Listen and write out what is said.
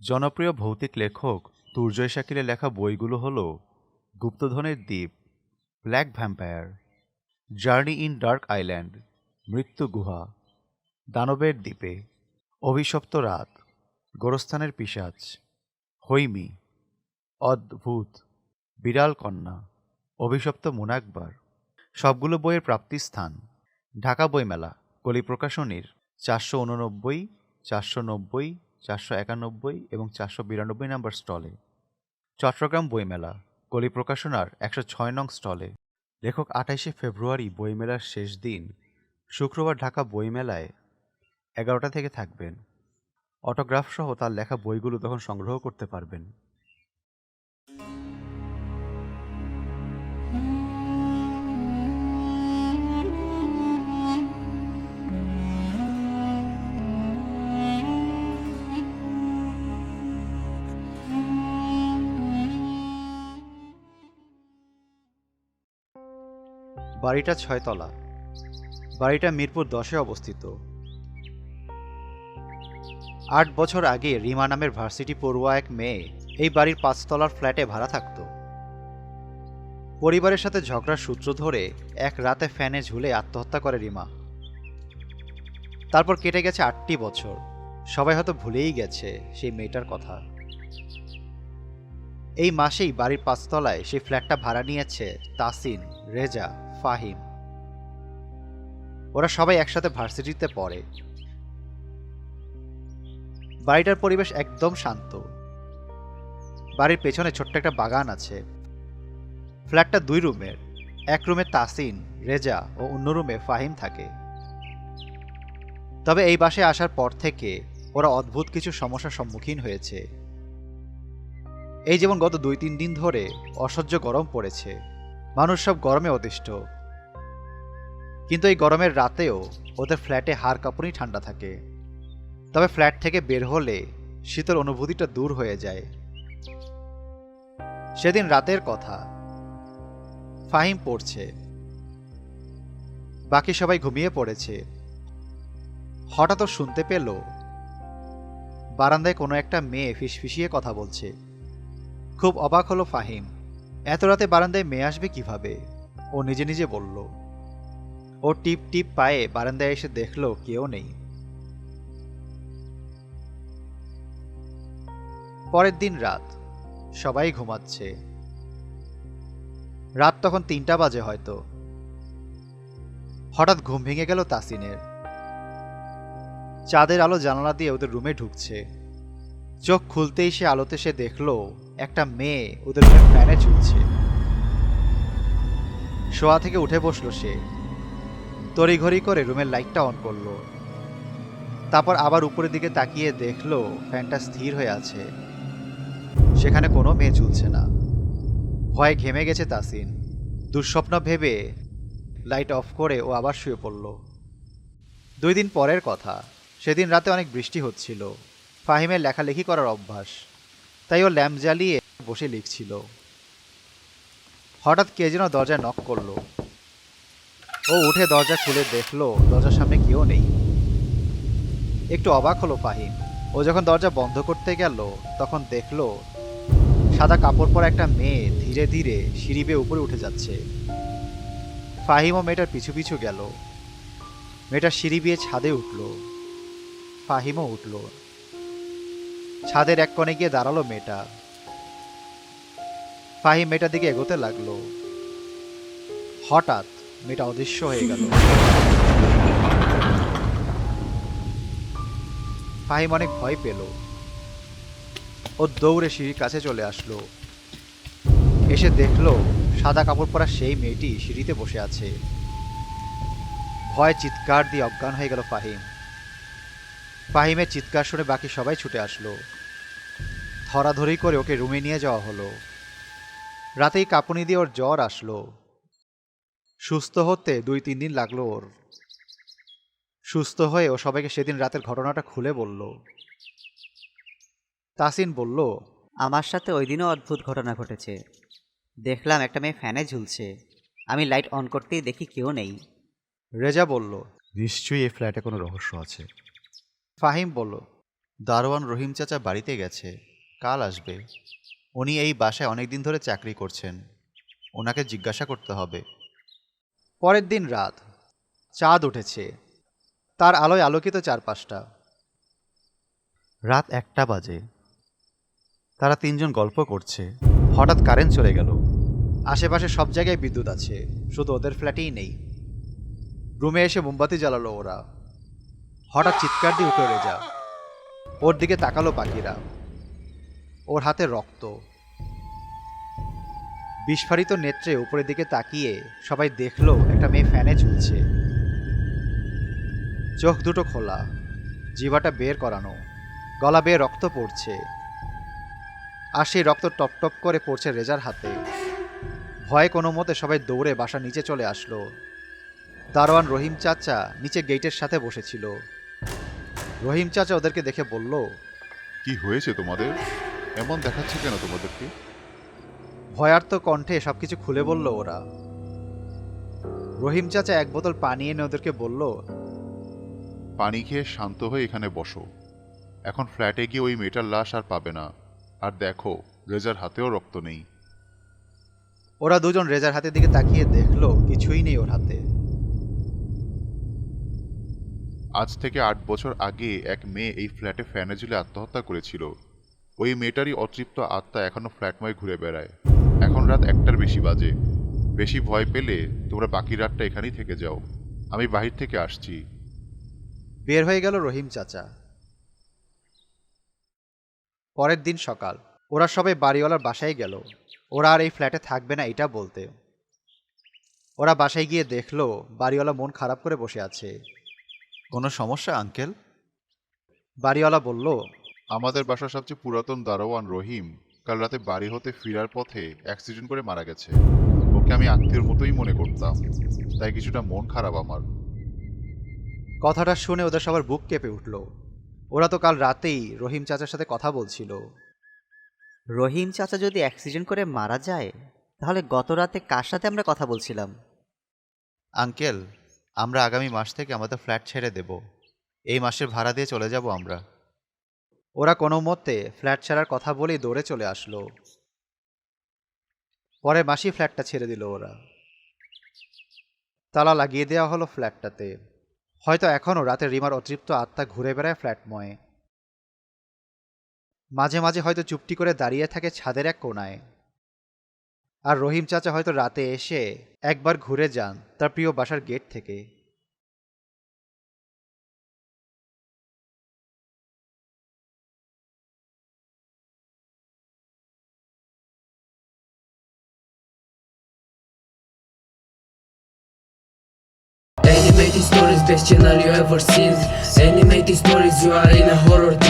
জনপ্রিয় ভৌতিক লেখক তুর্জয় শাকিরের লেখা বইগুলো হলো গুপ্তধনের দ্বীপ, black vampire, journey in dark island, মৃত্যু গুহা, দানবের দ্বীপে, অভিশপ্ত রাত, গোরস্থানের পিশাচ, হৈমি, অদ্ভুত, বিড়াল কন্যা, অভিশপ্ত মুনাকবার সবগুলো বইয়ের প্রাপ্তিস্থান ঢাকা বইমেলা কলি প্রকাশনীর চারশো উননব্বই, চারশো নব্বই চারশো একানব্বই এবং চারশো বিরানব্বই নম্বর স্টলে। চট্টগ্রাম বইমেলা, কলি প্রকাশনার একশো ছয় নং স্টলে। লেখক আঠাইশে ফেব্রুয়ারি বইমেলার শেষ দিন, শুক্রবার ঢাকা বইমেলায় এগারোটা থেকে থাকবেন। অটোগ্রাফসহ তার লেখা বইগুলো তখন সংগ্রহ করতে পারবেন। বাড়িটা ছয়তলা। বাড়িটা মিরপুর দশে অবস্থিত। আট বছর আগে রিমা নামের ভার্সিটি পড়ুয়া এক মেয়ে এই বাড়ির পাঁচতলার ফ্ল্যাটে ভাড়া থাকত। পরিবারের সাথে ঝগড়ার সূত্র ধরে এক রাতে ফ্যানে ঝুলে আত্মহত্যা করে রিমা। তারপর কেটে গেছে আটটি বছর। সবাই হয়তো ভুলেই গেছে সেই মেয়েটার কথা। এই মাসেই বাড়ির পাঁচতলায় সেই ফ্ল্যাটটা ভাড়া নিয়েছে তাসিন, রেজা ফাহিম। ওরা সবাই একসাথে ভার্সিটিতে পড়ে। বাড়িটার পরিবেশ একদম শান্ত। বাড়ির পেছনে ছোট্ট একটা বাগান আছে। ফ্ল্যাটটা দুই রুমের। এক রুমে তাসিন, রেজা ও অন্য রুমে ফাহিম থাকে। তবে এই বাসে আসার পর থেকে ওরা অদ্ভুত কিছু সমস্যার সম্মুখীন হয়েছে। এই যেমন গত দুই তিন দিন ধরে অসহ্য গরম পড়েছে। মানুষ সব গরমে অতিষ্ঠ। কিন্তু এই গরমের রাতেও ওদের ফ্ল্যাটে হাড় কাঁপুনি ঠান্ডা থাকে। তবে ফ্ল্যাট থেকে বের হলে শীতল অনুভূতিটা দূর হয়ে যায়। সেদিন রাতের কথা। ফাহিম পড়ছে। বাকি সবাই ঘুমিয়ে পড়েছে। হঠাৎ শুনতে পেল, বারান্দায় কোনো একটা মেয়ে ফিসফিসিয়ে কথা বলছে। খুব অবাক হলো ফাহিম। এত রাতে বারান্দায় মেয়ে আসবে কীভাবে? ও নিজে নিজে বলল। ও টিপ টিপ পায়ে বারান্দায় এসে দেখল কেউ নেই। পরের দিন রাত। সবাই ঘুমাচ্ছে। রাত তখন তিনটা বাজে হয়তো। হঠাৎ ঘুম ভেঙে গেল তাসিনের। চাঁদের আলো জানালা দিয়ে ওদের রুমে ঢুকছে। চোখ খুলতেই সে আলোতে সে দেখল একটা মেয়ে ওদের রুমের ফ্যানে ঝুলছে শোয়া থেকে উঠে বসল সে। তড়িঘড়ি করে রুমের লাইটটা অন করল। তারপর আবার উপরের দিকে তাকিয়ে দেখল ফ্যানটা স্থির হয়ে আছে। সেখানে কোনো মেয়ে ঝুলছে না। ভয়ে ঘেমে গেছে তাসিন। দুঃস্বপ্ন ভেবে লাইট অফ করে ও আবার শুয়ে পড়ল। দুই দিন পরের কথা। সেদিন রাতে অনেক বৃষ্টি হচ্ছিল। ফাহিমের লেখালেখি করার অভ্যাস। তাই ও ল্যাম্প জ্বালিয়ে বসে লিখছিল। হঠাৎ কে যেন দরজায় নক করল। ও উঠে দরজা খুলে দেখল, দরজার সামনে কেউ নেই। একটু অবাক হলো ফাহিম। ও যখন দরজা বন্ধ করতে গেল, তখন দেখল, সাদা কাপড় পরা একটা মেয়ে ধীরে ধীরে সিঁড়ি বেয়ে উপরে উঠে যাচ্ছে। ফাহিম ও মেয়েটার পিছু পিছু গেল। মেয়েটা সিঁড়ি বেয়ে ছাদে উঠল। ফাহিমও উঠল। ছাদের এক কোণে গিয়ে দাঁড়াল মেয়েটা। ফাহিম মেয়েটার দিকে এগোতে লাগল। হঠাৎ মেয়েটা অদৃশ্য হয়ে গেল। ফাহিম অনেক ভয় পেল। ও দৌড়ে সিঁড়ির কাছে চলে আসলো। এসে দেখল সাদা কাপড় পরা সেই মেয়েটি সিঁড়িতে বসে আছে। ভয় চিৎকার দিয়ে অজ্ঞান হয়ে গেল ফাহিম। ফাহিমের চিৎকার শুনে বাকি সবাই ছুটে আসলো। ধরাধরি করে ওকে রুমে নিয়ে যাওয়া হলো। রাতেই কাঁপুনি দিয়ে ওর জ্বর আসলো। সুস্থ হতে দুই তিন দিন লাগল ওর। সুস্থ হয়ে ও সবাইকে সেদিন রাতের ঘটনাটা খুলে বলল। তাসিন বলল আমার সাথে ওই দিনও অদ্ভুত ঘটনা ঘটেছে। দেখলাম একটা মেয়ে ফ্যানে ঝুলছে। আমি লাইট অন করতেই দেখি কেউ নেই। রেজা বলল নিশ্চয়ই এই ফ্ল্যাটে কোনো রহস্য আছে। ফাহিম বলল, দারোয়ান রহিম চাচা বাড়িতে গেছে, কাল আসবে। উনি এই বাসায় অনেক দিন ধরে চাকরি করছেন। ওনাকে জিজ্ঞাসা করতে হবে। পরের দিন রাত, চাঁদ উঠেছে, তার আলোয় আলোকিত চারপাশটা। রাত একটা বাজে। তারা তিনজন গল্প করছে। হঠাৎ কারেন্ট চলে গেল। আশেপাশে সব জায়গায় বিদ্যুৎ আছে, শুধু ওদের ফ্ল্যাটেই নেই। রুমে এসে মোমবাতি জ্বালালো ওরা। হঠাৎ চিৎকার দিয়ে উঠে রেজা ওর দিকে তাকালো পাখিরা। ওর হাতে রক্ত। বিস্ফারিত নেত্রে উপরের দিকে তাকিয়ে সবাই দেখল একটা মেয়ে ফ্যানে ঝুলছে। চোখ দুটো খোলা, জিভাটা বের করানো, গলা বেয়ে রক্ত পড়ছে। আর সেই রক্ত টপ টপ করে পড়ছে রেজার হাতে। ভয়ে কোনো মতে সবাই দৌড়ে বাসা নিচে চলে আসলো। দারোয়ান রহিম চাচা নিচে গেটের সাথে বসেছিল। রহিম চাচা ওদেরকে দেখে বলল কি হয়েছে তোমাদের? এমন দেখাচ্ছে কেন তোমাদেরকে? ভয়ার্ত কণ্ঠে সবকিছু খুলে বলল ওরা। রহিম চাচা এক বোতল পানি এনে ওদেরকে বলল পানি খেয়ে শান্ত হয়ে এখানে বসো। এখন ফ্ল্যাটে গিয়ে ওই মেয়েটার লাশ আর পাবে না। আর দেখো রেজার হাতেও রক্ত নেই। ওরা দুজন রেজার হাতের দিকে তাকিয়ে দেখল কিছুই নেই ওর হাতে। আজ থেকে আট বছর আগে এক মেয়ে এই ফ্ল্যাটে ফ্যানে ঝুলে আত্মহত্যা করেছিল। ওই মেয়েটারই অতৃপ্ত আত্মা এখনও ফ্ল্যাটময় ঘুরে বেড়ায়। এখন রাত একটার বেশি বাজে। বেশি ভয় পেলে তোমরা বাকি রাতটা এখানেই থেকে যাও। আমি বাহির থেকে আসছি। বের হয়ে গেল রহিম চাচা। পরের দিন সকাল। ওরা সবাই বাড়িওয়ালার বাসায় গেল। ওরা আর এই ফ্ল্যাটে থাকবে না এটা বলতে। ওরা বাসায় গিয়ে দেখল বাড়িওয়ালা মন খারাপ করে বসে আছে। কোনো সমস্যা আঙ্কেল? বাড়িওয়ালা বলল আমাদের বাসার সবচেয়ে পুরাতন দারোয়ান রহিম কাল রাতে বাড়ি হতে ফেরার পথে অ্যাক্সিডেন্ট করে মারা গেছে। ওকে আমি আত্মীয়র মতোই মনে করতাম তাই কিছুটা মন খারাপ আমার। কথাটা শুনে ওদের সবার বুক কেঁপে উঠল। ওরা তো কাল রাতেই রহিম চাচার সাথে কথা বলছিল। রহিম চাচা যদি অ্যাক্সিডেন্ট করে মারা যায় তাহলে গত রাতে কার সাথে আমরা কথা বলছিলাম? আঙ্কেল আমরা আগামী মাস থেকে আমাদের ফ্ল্যাট ছেড়ে দেব। এই মাসের ভাড়া দিয়ে চলে যাব আমরা। ওরা কোনো মতে ফ্ল্যাট ছাড়ার কথা বলেই দৌড়ে চলে আসলো। পরে মাসি ফ্ল্যাটটা ছেড়ে দিল ওরা। তালা লাগিয়ে দেওয়া হলো ফ্ল্যাটটাতে। হয়তো এখনও রাতে রিমার অতৃপ্ত আত্মা ঘুরে বেড়ায় ফ্ল্যাটময়ে। মাঝে মাঝে হয়তো চুপটি করে দাঁড়িয়ে থাকে ছাদের এক কোনায় আর রহিম চাচা হয়তো রাতে এসে একবার ঘুরে যান তার প্রিয় বাসার গেট থেকে Animated stories, best channel you ever seen. Animated stories, you are in a horror. Animated